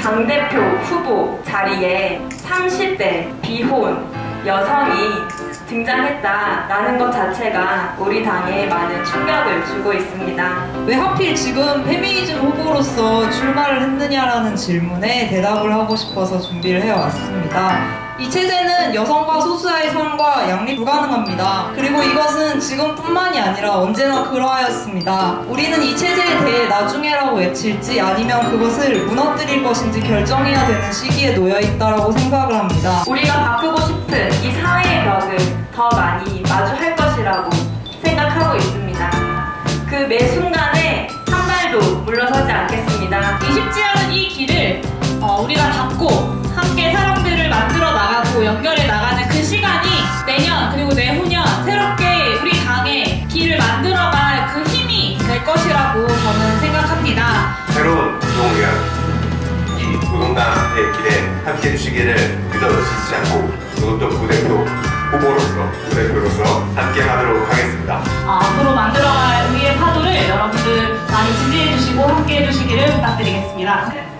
당대표 후보 자리에 30대 비혼 여성이 등장했다라는 것 자체가 우리 당에 많은 충격을 주고 있습니다. 왜 하필 지금 페미니즘 후보로서 출마를 했느냐라는 질문에 대답을 하고 싶어서 준비를 해왔습니다. 이 체제는 여성과 소수자의 삶과 양립 불가능합니다. 그리고 이것은 지금뿐만이 아니라 언제나 그러하였습니다. 우리는 이 체제에 대해 나중에라고 외칠지 아니면 그것을 무너뜨릴 것인지 결정해야 되는 시기에 놓여 있다라고 생각을 합니다. 우리가 바꾸고 싶은 이 사회의 벽을 더 많이 마주할 것이라고 생각하고 있습니다. 그 매 순간 시기를 지지 않고 노동당 부대표 후보로서 부대표로서 함께 하도록 하겠습니다. 어, 앞으로 만들어갈 우리의 파도를 여러분들 많이 지지해 주시고 함께 해 주시기를 부탁드리겠습니다.